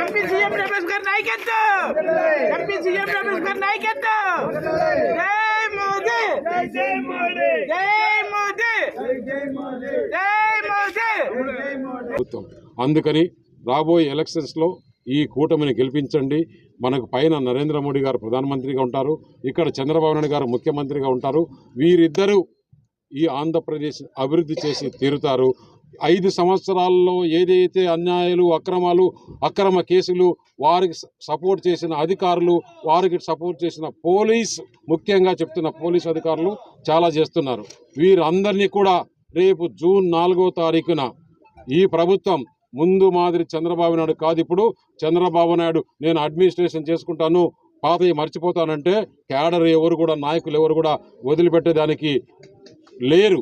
MP CM Ramesh గారి MP CM Ramesh గారి జై మోదీ జై మోదీ! జై మోదీ జై మోదీ ప్రభుత్వం అందుకని రాబోయే ఎలక్షన్స్లో ఈ కూటమిని గెలిపించండి. మనకు పైన నరేంద్ర మోడీ గారు ప్రధానమంత్రిగా ఉంటారు. ఇక్కడ చంద్రబాబు నాయుడు గారు ముఖ్యమంత్రిగా ఉంటారు. వీరిద్దరూ ఈ ఆంధ్రప్రదేశ్ అభివృద్ధి చేసి తీరుతారు. ఐదు సంవత్సరాల్లో ఏదైతే అన్యాయాలు అక్రమాలు అక్రమ కేసులు వారికి సపోర్ట్ చేసిన అధికారులు వారికి సపోర్ట్ చేసిన పోలీస్ ముఖ్యంగా చెప్తున్న పోలీస్ అధికారులు చాలా చేస్తున్నారు. వీరందరినీ కూడా రేపు జూన్ నాలుగో తారీఖున ఈ ప్రభుత్వం ముందు మాదిరి చంద్రబాబు నాయుడు కాదు ఇప్పుడు. చంద్రబాబు నాయుడు నేను అడ్మినిస్ట్రేషన్ చేసుకుంటాను పాతయ్య మర్చిపోతానంటే క్యాడర్ ఎవరు కూడా నాయకులు ఎవరు కూడా వదిలిపెట్టేదానికి లేరు.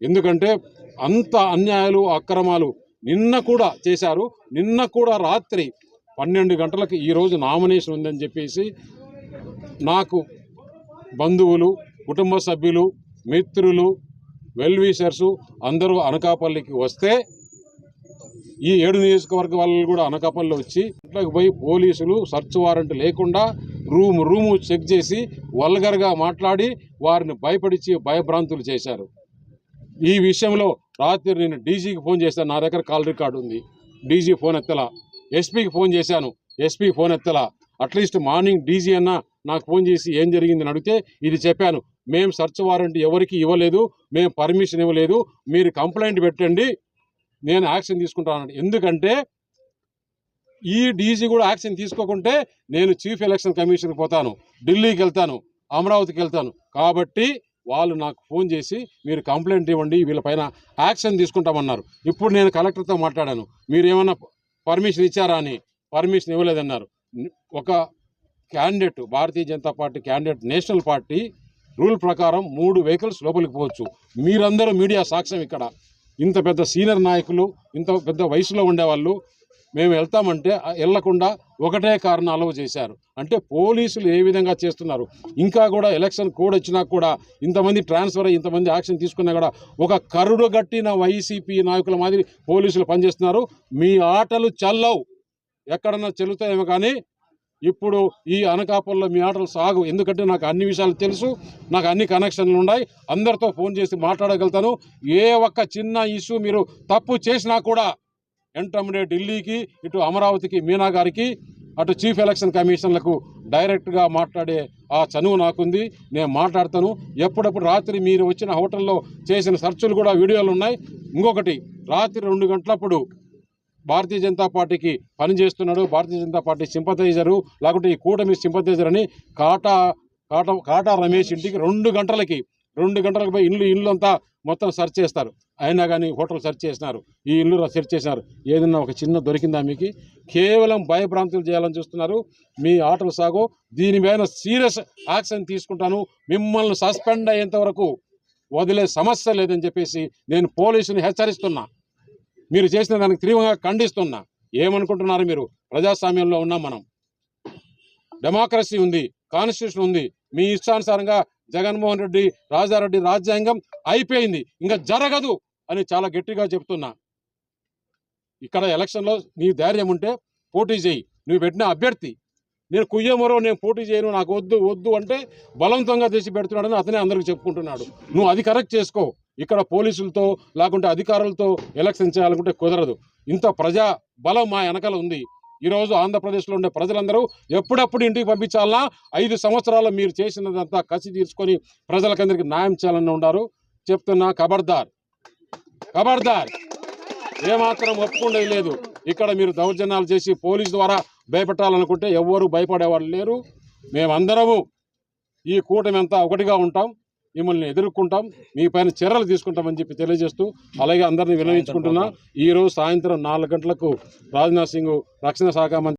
ఎందుకంటే అంత అన్యాయాలు అక్రమాలు నిన్న కూడా చేశారు. నిన్న కూడా రాత్రి పన్నెండు గంటలకు ఈరోజు నామినేషన్ ఉందని చెప్పేసి నాకు బంధువులు కుటుంబ సభ్యులు మిత్రులు వెల్విషర్సు అందరూ అనకాపల్లికి వస్తే ఈ ఏడు నియోజకవర్గ వాళ్ళు కూడా అనకాపల్లి వచ్చి ఇంట్లోకి పోయి పోలీసులు సర్చ్ వారెంట్ లేకుండా రూమ్ రూము చెక్ చేసి వల్గర్గా మాట్లాడి వారిని భయపడిచి భయభ్రాంతులు చేశారు. ఈ విషయంలో రాత్రి నేను డీజీకి ఫోన్ చేశాను. నా దగ్గర కాల్ రికార్డు ఉంది. డీజీ ఫోన్ ఎత్తలా. ఎస్పీకి ఫోన్ చేశాను. ఎస్పీ ఫోన్ ఎత్తలా. అట్లీస్ట్ మార్నింగ్ డీజీ అన్న నాకు ఫోన్ చేసి ఏం జరిగిందని అడిగితే ఇది చెప్పాను. మేము సర్చ్ వారెంట్ ఎవరికి ఇవ్వలేదు. మేము పర్మిషన్ ఇవ్వలేదు. మీరు కంప్లైంట్ పెట్టండి. నేను యాక్షన్ తీసుకుంటాను ఎందుకంటే ఈ డీజీ కూడా యాక్షన్ తీసుకోకుంటే నేను చీఫ్ ఎలక్షన్ కమిషన్కి పోతాను. ఢిల్లీకి వెళ్తాను. అమరావతికి వెళ్తాను. కాబట్టి వాళ్ళు నాకు ఫోన్ చేసి మీరు కంప్లైంట్ ఇవ్వండి వీళ్ళపైన యాక్షన్ తీసుకుంటామన్నారు. ఇప్పుడు నేను కలెక్టర్తో మాట్లాడాను. మీరు ఏమన్నా పర్మిషన్ ఇచ్చారా అని పర్మిషన్ ఇవ్వలేదన్నారు. ఒక candidate Bharatiya Janata Party candidate national party rule ప్రకారం మూడు వెహికల్స్ లోపలికి పోవచ్చు. మీరందరూ మీడియా సాక్ష్యం ఇక్కడ. ఇంత పెద్ద సీనియర్ నాయకులు ఇంత పెద్ద వయసులో ఉండేవాళ్ళు మేము వెళ్తామంటే వెళ్ళకుండా ఒకటే కారణం చేశారు. అంటే పోలీసులు ఏ విధంగా చేస్తున్నారు? ఇంకా కూడా ఎలక్షన్ కోడ్ వచ్చినా కూడా ఇంతమంది ట్రాన్స్ఫర్ అయ్యి ఇంతమంది యాక్షన్ తీసుకున్నా కూడా ఒక కరుడు గట్టిన వైసీపీ నాయకుల మాదిరి పోలీసులు పనిచేస్తున్నారు. మీ ఆటలు చల్లవు. ఎక్కడన్నా చెల్లుతాయేమో కానీ ఇప్పుడు ఈ అనకాపల్లో మీ ఆటలు సాగు. ఎందుకంటే నాకు అన్ని విషయాలు తెలుసు. నాకు అన్ని కనెక్షన్లు ఉన్నాయి. అందరితో ఫోన్ చేసి మాట్లాడగలుగుతాను. ఏ ఒక్క చిన్న ఇష్యూ మీరు తప్పు చేసినా కూడా వెంటనే ఢిల్లీకి ఇటు అమరావతికి మీనా గారికి అటు చీఫ్ ఎలక్షన్ కమిషన్లకు డైరెక్ట్గా మాట్లాడే ఆ చనువు నాకుంది. నేను మాట్లాడతాను. ఎప్పుడప్పుడు రాత్రి మీరు వచ్చిన హోటల్లో చేసిన సర్చులు కూడా వీడియోలు ఉన్నాయి. ఇంకొకటి రాత్రి రెండు గంటలప్పుడు భారతీయ జనతా పార్టీకి పనిచేస్తున్నాడు భారతీయ జనతా పార్టీ సింపథైజరు లేకుంటే ఈ కూటమి సింపథైజర్ అని కాటా కాటా కాటా రమేష్ ఇంటికి రెండు గంటలకి రెండు గంటలకు పోయి ఇల్లు ఇల్లు అంతా మొత్తం సెర్చ్ చేస్తారు. అయినా కానీ హోటల్ సెర్చ్ చేసినారు. ఈ ఇల్లు సెర్చ్ చేసినారు. ఏదన్నా ఒక చిన్న దొరికిందా మీకు? కేవలం భయభ్రాంతులు చేయాలని చూస్తున్నారు. మీ ఆటలు సాగు దీని మీద సీరియస్ యాక్షన్ తీసుకుంటాను. మిమ్మల్ని సస్పెండ్ అయ్యేంత వరకు వదిలే సమస్య లేదని చెప్పేసి నేను పోలీసుని హెచ్చరిస్తున్నా. మీరు చేసిన దానికి తీవ్రంగా ఖండిస్తున్నా. ఏమనుకుంటున్నారు మీరు? ప్రజాస్వామ్యంలో ఉన్నాం మనం. డెమోక్రసీ ఉంది కాన్స్టిట్యూషన్ ఉంది. మీ ఇష్టానుసారంగా జగన్మోహన్ రెడ్డి రాజారెడ్డి రాజ్యాంగం అయిపోయింది. ఇంకా జరగదు అని చాలా గట్టిగా చెప్తున్నా. ఇక్కడ ఎలక్షన్లో నీ ధైర్యం ఉంటే పోటీ చేయి. నువ్వు పెట్టిన అభ్యర్థి. నేను కుయ్యమరో నేను పోటీ చేయను నాకు వద్దు వద్దు అంటే బలవంతంగా తెచ్చి పెడుతున్నాడని అతనే అందరికి చెప్పుకుంటున్నాడు. నువ్వు అది కరెక్ట్ చేసుకో. ఇక్కడ పోలీసులతో లేకుంటే అధికారులతో ఎలక్షన్ చేయాలనుకుంటే కుదరదు. ఇంత ప్రజా బలం మా వెనకాల ఉంది. ఈరోజు ఆంధ్రప్రదేశ్లో ఉండే ప్రజలందరూ ఎప్పుడప్పుడు ఇంటికి పంపించాలన్నా ఐదు సంవత్సరాలు మీరు చేసినదంతా కసి తీర్చుకొని ప్రజలకందరికీ న్యాయం చేయాలని ఉన్నారు చెప్తున్నా ఖబర్దార్. ఖబర్దార్. ఏమాత్రం ఒప్పుకుండేది లేదు. ఇక్కడ మీరు దౌర్జన్యాలు చేసి పోలీసు ద్వారా భయపెట్టాలనుకుంటే ఎవ్వరూ భయపడేవాళ్ళు లేరు. మేమందరము ఈ కూటమి అంతా ఒకటిగా ఉంటాం. మిమ్మల్ని ఎదుర్కొంటాం మీ పైన చర్యలు తీసుకుంటామని చెప్పి తెలియజేస్తూ అలాగే అందరినీ వినవించుకుంటున్నా. ఈరోజు సాయంత్రం నాలుగు గంటలకు రాజ్నాథ్ సింగ్ రక్షణ శాఖ మంత్రి